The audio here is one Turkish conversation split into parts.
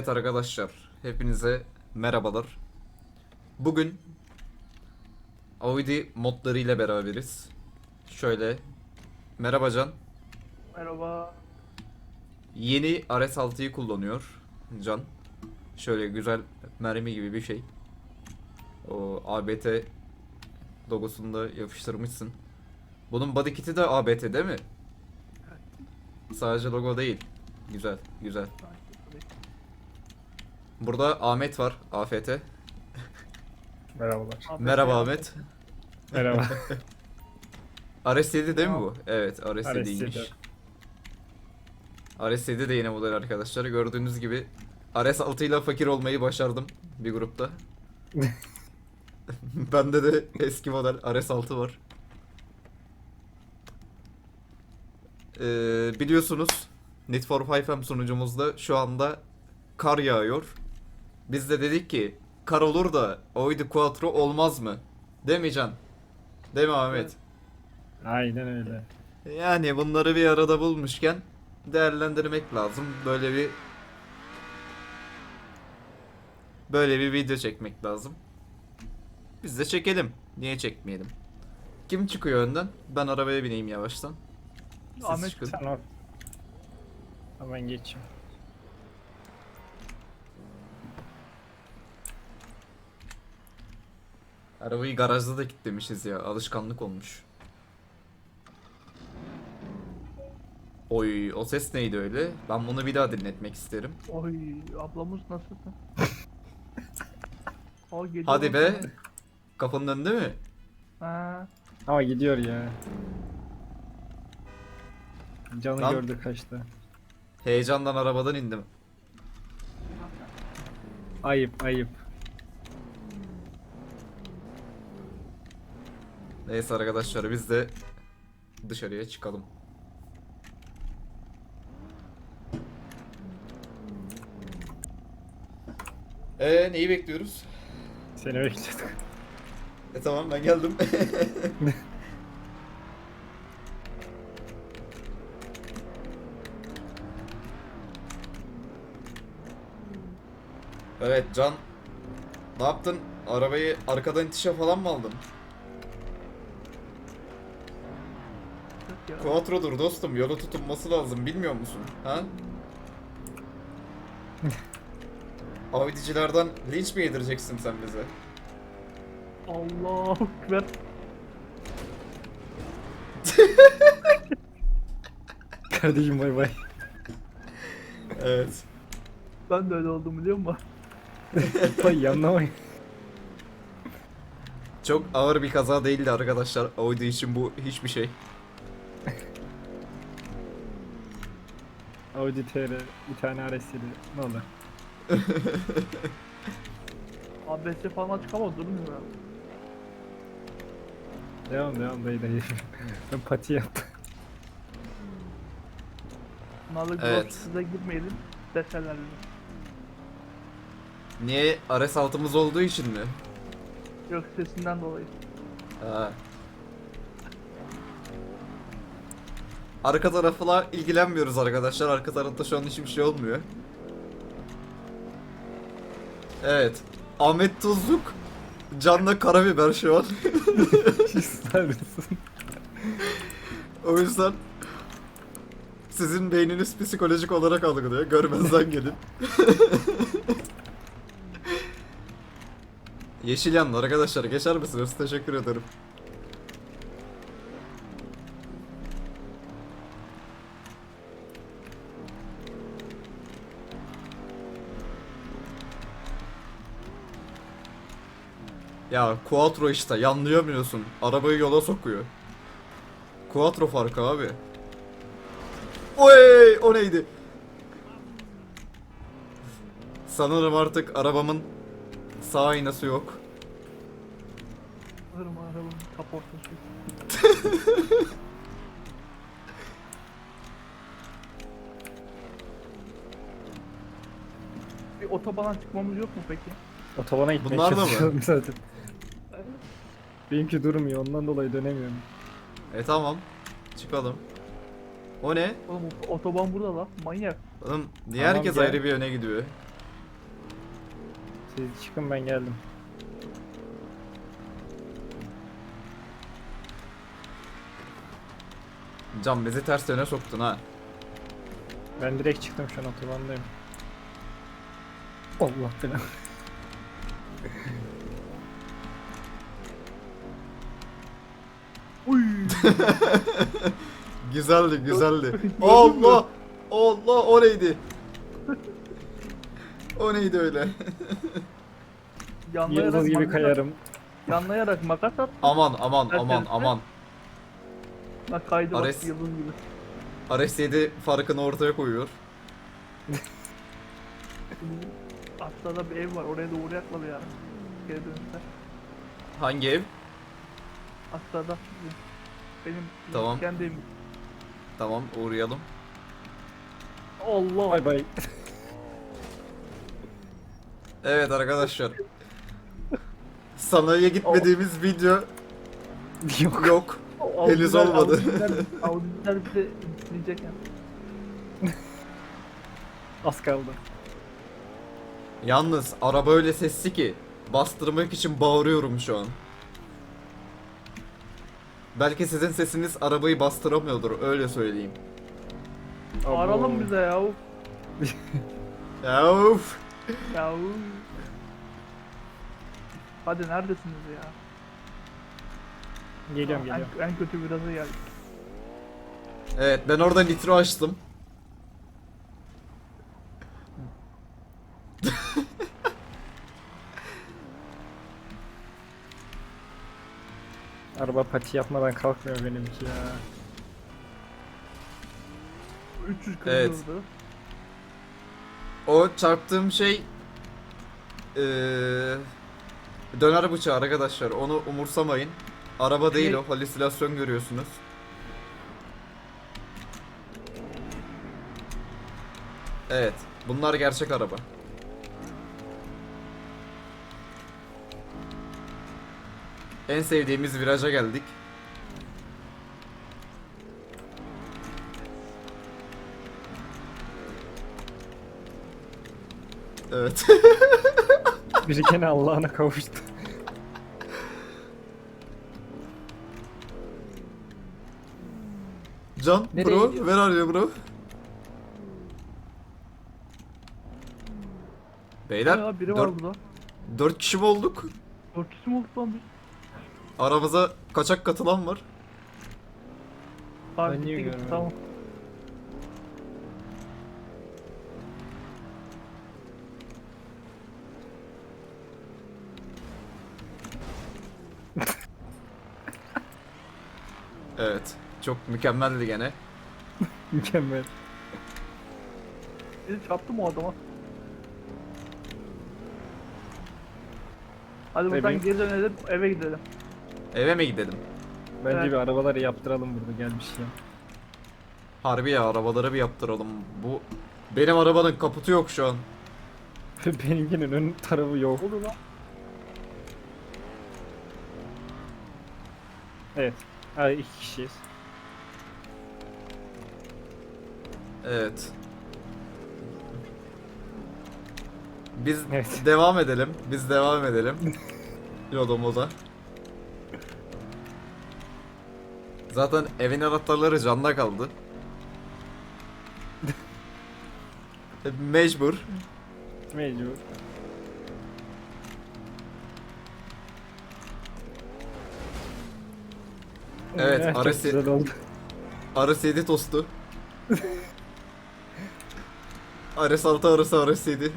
Evet arkadaşlar, hepinize merhabalar. Bugün Audi modları ile beraberiz. Şöyle, merhaba Can. Merhaba. Yeni RS6'yı kullanıyor Can. Şöyle güzel mermi gibi bir şey. O ABT logosunu da yapıştırmışsın. Bunun body kit'i de ABT değil mi? Sadece logo değil. Güzel, güzel. Burada Ahmet var, AFT. Merhabalar. Merhaba Ahmet. Merhaba. RS7 değil mi bu? Evet, RS7'ymiş. RS7. RS7 de yine model arkadaşlar. Gördüğünüz gibi RS6 ile fakir olmayı başardım bir grupta. Bende de eski model RS6 var. Ee, biliyorsunuz Need for 5M sunucumuzda şu anda kar yağıyor. Biz de dedik ki kar olur da Audi Quattro olmaz mı? Değil mi Can? Değil mi Ahmet? Aynen öyle. Yani bunları bir arada bulmuşken değerlendirmek lazım. Böyle bir böyle bir video çekmek lazım. Biz de çekelim. Niye çekmeyelim? Kim çıkıyor önden? Ben arabaya bineyim yavaştan. Siz Ahmet çıkın. Tamam. Hemen geçeyim. Arabayı garajda da kilitlemişiz ya. Alışkanlık olmuş. Oy, o ses neydi öyle? Ben bunu bir daha dinletmek isterim. Oy ablamız nasılsın? o geliyor Hadi be. bak. Kapının önünde mi? Ha, Ama gidiyor ya. Canı Lan. gördü kaçtı. Heyecandan arabadan indim. Ayıp ayıp. Neyse arkadaşlar biz de dışarıya çıkalım. Ee neyi bekliyoruz? Seni bekliyorduk. E tamam ben geldim. evet Can. Ne yaptın? Arabayı arkadan itişe falan mı aldın? yok ya. Quattro'dur dostum. Yolu tutunması lazım. Bilmiyor musun? Ha? Audi'cilerden linç mi yedireceksin sen bize? Allah ekber. Kardeşim bay bay. Evet. Ben de öyle oldum biliyor musun? Bay yanlamayın. Çok ağır bir kaza değildi arkadaşlar. Audi için bu hiçbir şey. Audi TR bir tane RS'li. Ne olur. ABS falan çıkamaz durmuyor ya. Devam devam dayı dayı. ben pati yaptım. Bunlarla Evet. size girmeyelim. Deseler. Niye? RS6'mız olduğu için mi? Yok sesinden dolayı. Ha. Arka tarafla ilgilenmiyoruz arkadaşlar. Arka tarafta şu an hiçbir şey olmuyor. Evet. Ahmet Tuzluk. Can'la Karabiber şu an. İster misin? O yüzden sizin beyniniz psikolojik olarak algılıyor. Görmezden gelin. Yeşil yanlı arkadaşlar geçer misiniz? Teşekkür ederim. Ya Quattro işte yanlayamıyorsun. Arabayı yola sokuyor. Quattro farkı abi. Oy, o neydi? Sanırım artık arabamın sağ aynası yok. Alırım arabanın kaportası. Bir otobana çıkmamız yok mu peki? Otobana gitmeye Bunlar da mı? çalışıyorum zaten. Benimki durmuyor ondan dolayı dönemiyorum. E tamam. Çıkalım. O ne? Oğlum otoban burada lan manyak. Oğlum niye Tamam, herkes gel. ayrı bir yöne gidiyor? Siz çıkın ben geldim. Can bizi ters yöne soktun ha. Ben direkt çıktım şu an otobandayım. Allah belanı. Güzeldi güzeldi. Allah! Allah o neydi? O neydi öyle? Yanlayarak Yıldız gibi makas- kayarım. Yanlayarak makas at. Aman aman aman aman. Bak kaydı bak Ares. yıldız gibi. RS7 farkını ortaya koyuyor. Aşağıda bir ev var oraya doğru yakladı ya. Geri dönüşte. Hangi ev? Aşağıda. Benim Tamam. kendi evim. Tamam uğrayalım. Allah. Bay bay. Evet arkadaşlar. Sanayiye gitmediğimiz video Yok. yok. Henüz Audi'ler- olmadı. Audi'ler bize izleyecek yani. Az kaldı. Yalnız araba öyle sesli ki bastırmak için bağırıyorum şu an. Belki sizin sesiniz arabayı bastıramıyordur öyle söyleyeyim. Abo. Bağıralım bize ya. Ya of. Ya. Hadi neredesiniz ya? Geliyorum en, geliyorum. en kötü viraja geldik. Evet ben orada nitro açtım. Araba pati yapmadan kalkmıyor benimki ya. 300 Evet. kırıldı. O çarptığım şey eee döner bıçağı arkadaşlar onu umursamayın. Araba değil o halüsinasyon görüyorsunuz. Evet bunlar gerçek araba. En sevdiğimiz viraja geldik. Evet. Biri gene Allah'ına kavuştu. Can, Nereye bro, gidiyorsun? where are you bro? Beyler, Ya biri var dört, burada. dört kişi mi olduk? 400 mü olduk lan biz? Aramıza kaçak katılan var. Abi Ben niye gitti gitti, görmedim? Tamam. Evet, çok mükemmeldi gene. Mükemmel. Biri çarptı mı o adama? Hadi buradan Bebeğim. geri dönelim eve gidelim. Eve mi gidelim? Bence Evet. bir arabaları yaptıralım burada gelmiş ya. Harbi ya, arabaları bir yaptıralım. Bu benim arabanın kaputu yok şu an. Benimkinin ön tarafı yok. Olur lan. Evet. Ha iki kişiyiz. Evet. Biz Evet. devam edelim. Biz devam edelim. Yolumuza. Zaten evin anahtarları canda kaldı. Mecbur. Mecbur. Evet, çok arası- güzel oldu. Arası 7 tostu. Ares 6 arası Ares 7.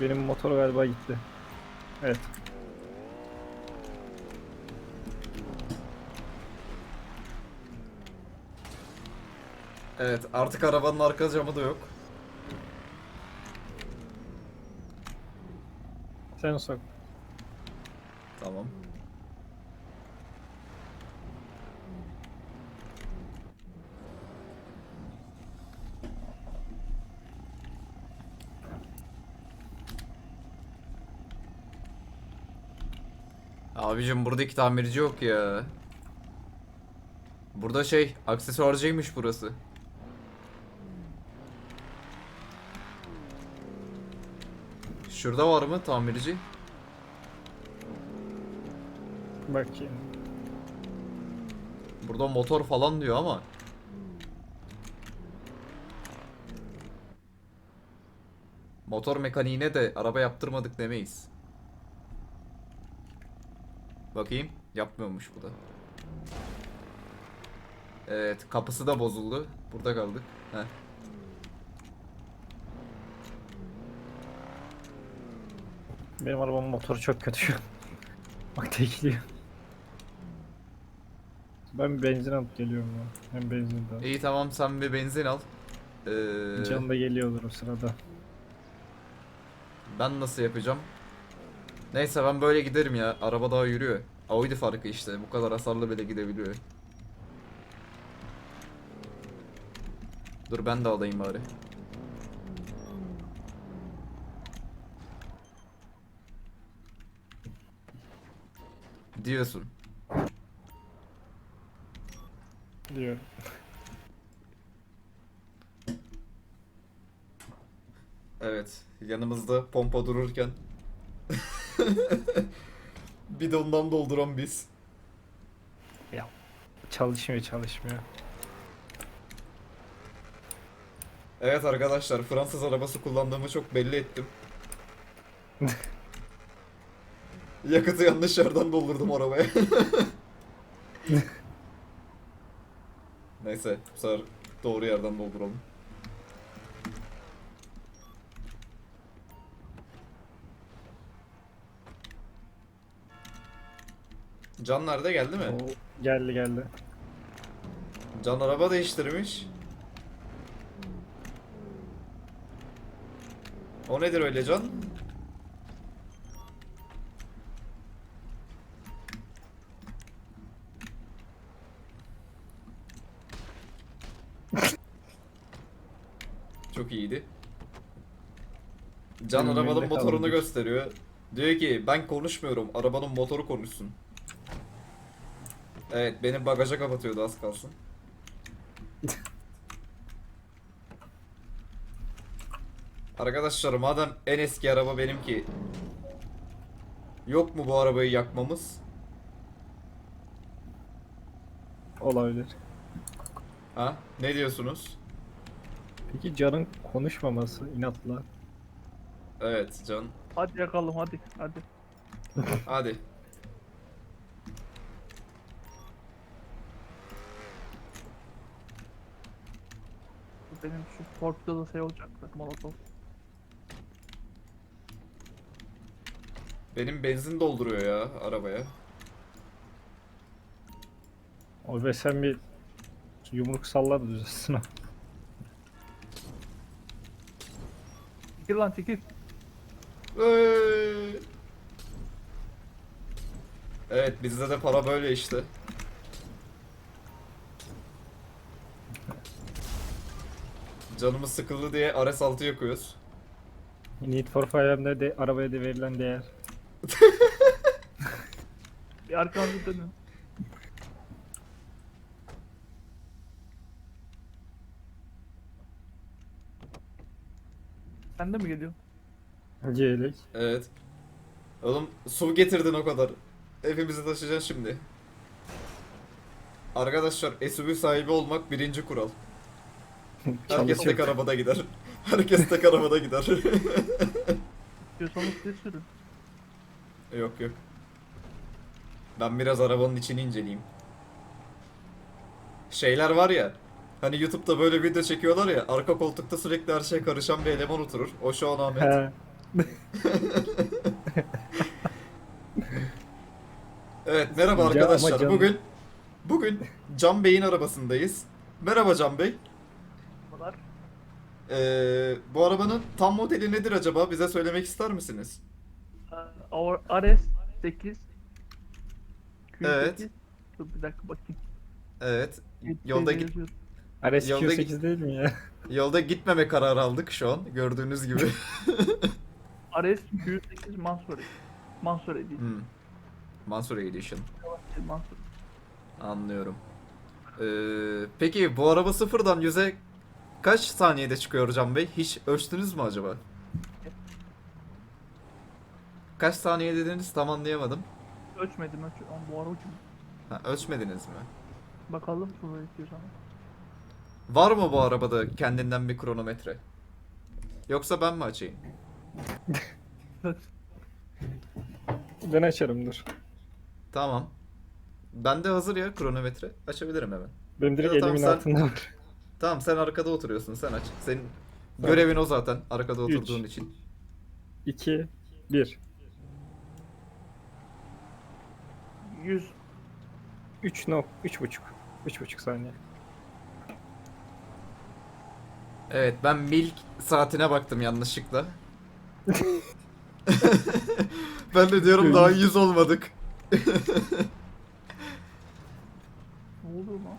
Benim motor galiba gitti. Evet. Evet artık arabanın arka camı da yok. Sen sok. Tamam. Abicim buradaki tamirci yok ya. Burada şey aksesuarcıymış burası. Şurada var mı tamirci? Bakayım. Burada motor falan diyor ama. Motor mekaniğine de araba yaptırmadık demeyiz. Bakayım. Yapmıyormuş bu da. Evet kapısı da bozuldu. Burada kaldık. Heh. Benim arabamın motoru çok kötü şu an. Bak tekliyor. Ben benzin alıp geliyorum ya. Hem benzin de. İyi tamam sen bir benzin al. Ee, Can da geliyordur o sırada. Ben nasıl yapacağım? Neyse ben böyle giderim ya. Araba daha yürüyor. Audi farkı işte. Bu kadar hasarlı bile gidebiliyor. Dur ben de alayım bari. Diyorsun. Diyorum. Evet. Yanımızda pompa dururken bidondan dolduran biz. Çalışmıyor çalışmıyor. Evet arkadaşlar Fransız arabası kullandığımı çok belli ettim. Yakıtı yanlış yerden doldurdum arabaya. Neyse bu sefer doğru yerden dolduralım. Can nerede geldi mi? O geldi geldi. Can araba değiştirmiş. O nedir öyle Can? Çok iyiydi. Can Benim arabanın motorunu kalmış. gösteriyor. Diyor ki ben konuşmuyorum arabanın motoru konuşsun. Evet benim bagaja kapatıyordu az kalsın. Arkadaşlar madem en eski araba benimki Yok mu bu arabayı yakmamız? Olabilir. Ha? Ne diyorsunuz? Peki Can'ın konuşmaması inatla. Evet Can. Hadi yakalım hadi hadi. Hadi. Benim şu Ford'da da şey olacaktı Molotov. Benim benzin dolduruyor ya arabaya. O ve sen bir yumruk salla da düzelsin. Çekil lan çekil. Eee. Evet bizde de para böyle işte. Canımız sıkıldı diye RS6 yakıyoruz. Need for Fire'da de arabaya da verilen değer. Bir arkanızı dönün. Sen de mi geliyorsun? Ceylek. Evet. Oğlum su getirdin o kadar. Hepimizi taşıyacaksın şimdi. Arkadaşlar SUV sahibi olmak birinci kural. Herkes tek arabada gider. Herkes tek arabada gider. İstiyorsanız siz sürün. yok yok. Ben biraz arabanın içini inceleyeyim. Şeyler var ya. Hani YouTube'da böyle video çekiyorlar ya. Arka koltukta sürekli her şeye karışan bir eleman oturur. O şu an Ahmet. He. Evet merhaba ama arkadaşlar. Bugün bugün Can Bey'in arabasındayız. Merhaba Can Bey. Ee, bu arabanın tam modeli nedir acaba? Bize söylemek ister misiniz? Our RS 8 Evet. Dur bir dakika bakayım. Evet. Yolda git. RS Yolda 208 değil mi ya? yolda gitmeme kararı aldık şu an gördüğünüz gibi. RS 208 Mansory. Mansory değil. hmm. Mansur Edition. Mansory. Anlıyorum. Ee, peki bu araba sıfırdan yüze kaç saniyede çıkıyor Can Bey? Hiç ölçtünüz mü acaba? kaç saniye dediniz tam anlayamadım. Ölçmedim ölç. Ama bu ara ucum. Ha, ölçmediniz mi? Bakalım sonra istiyorsan. Var mı bu arabada kendinden bir kronometre? Yoksa ben mi açayım? Ben açarım dur. Tamam. Bende hazır ya kronometre. Açabilirim hemen. Benim direkt Ya tamam, elimin sen- altında var. Tamam sen arkada oturuyorsun sen aç. Senin görevin o zaten arkada oturduğun için. 2 1 100. 3 no 3 buçuk. 3 buçuk saniye. Evet ben mil saatine baktım yanlışlıkla. ben de diyorum daha 100 olmadık. Ne oluyor lan?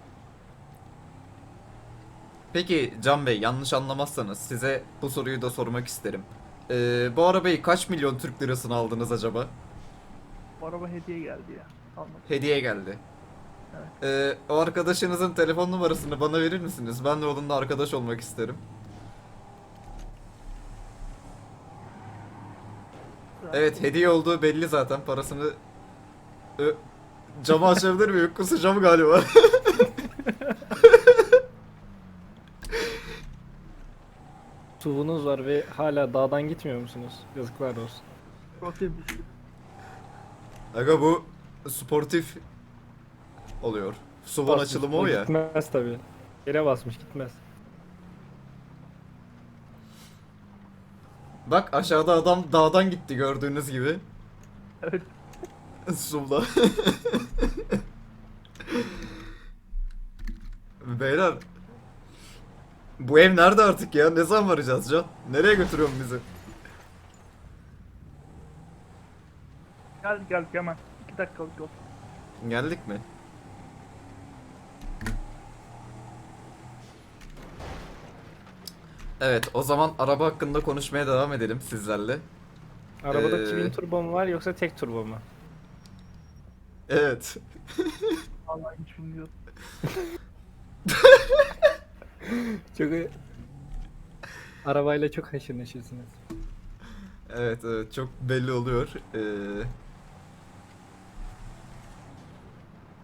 Peki Can Bey yanlış anlamazsanız size bu soruyu da sormak isterim. Ee, bu arabayı kaç milyon Türk lirasına aldınız acaba? Bu araba hediye geldi ya. Almadım. Hediye geldi. Ee, o arkadaşınızın telefon numarasını bana verir misiniz? Ben de onunla arkadaş olmak isterim. Evet hediye olduğu belli zaten parasını... Ö... Camı açabilir miyim? Kusacağım galiba. Suvunuz var ve hala dağdan gitmiyor musunuz? Yazıklar olsun. Şey. Aga bu sportif oluyor. Suvan Basmış, açılımı o ya. Gitmez tabi. Yere basmış gitmez. Bak aşağıda adam dağdan gitti gördüğünüz gibi. Evet. Suvla. Beyler. Bu ev nerede artık ya? Ne zaman varacağız Can? Nereye götürüyorsun bizi? Gel gel hemen. 2 dakikalık yol. Geldik mi? Evet, o zaman araba hakkında konuşmaya devam edelim sizlerle. Arabada Ee, twin turbo mu var yoksa tek turbo mu? Evet. Vallahi hiç bilmiyorum. Çok arabayla çok haşır neşirsiniz. Evet, evet çok belli oluyor. Ee,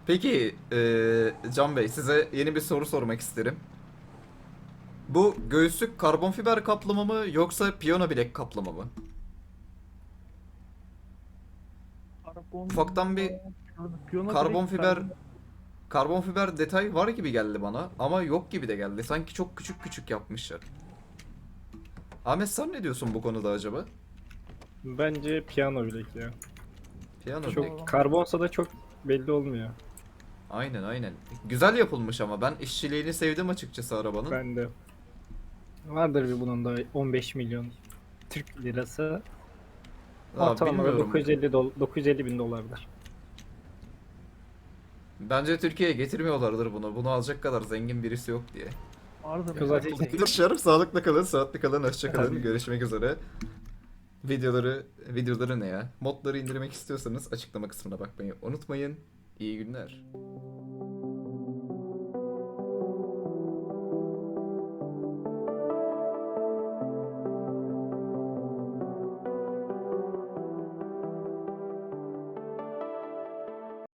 Peki, ee, Can Bey size yeni bir soru sormak isterim. Bu göğüslük karbon fiber kaplama mı yoksa piyano bilek kaplama mı? Araba Ufaktan bir Piyano karbon fiber karbon- fiber detay var gibi geldi bana ama yok gibi de geldi. Sanki çok küçük küçük yapmışlar. Ahmet sen ne diyorsun bu konuda acaba? Bence piyano bilek ya. Piyano bilek. Çok karbonsa da çok belli olmuyor. Aynen aynen. Güzel yapılmış ama ben işçiliğini sevdim açıkçası arabanın. Ben de. Vardır bir bunun da 15 milyon Türk lirası. Ortalama da bilmiyorum. 950 dol 950 bin dolardır. Bence Türkiye'ye getirmiyorlardır bunu. Bunu alacak kadar zengin birisi yok diye. Vardır. Kız zaten- Arkadaşlar sağlıklı kalın, sağlıklı kalın, hoşça kalın. Görüşmek üzere. Videoları, videoları ne ya? Modları indirmek istiyorsanız açıklama kısmına bakmayı unutmayın. İyi günler.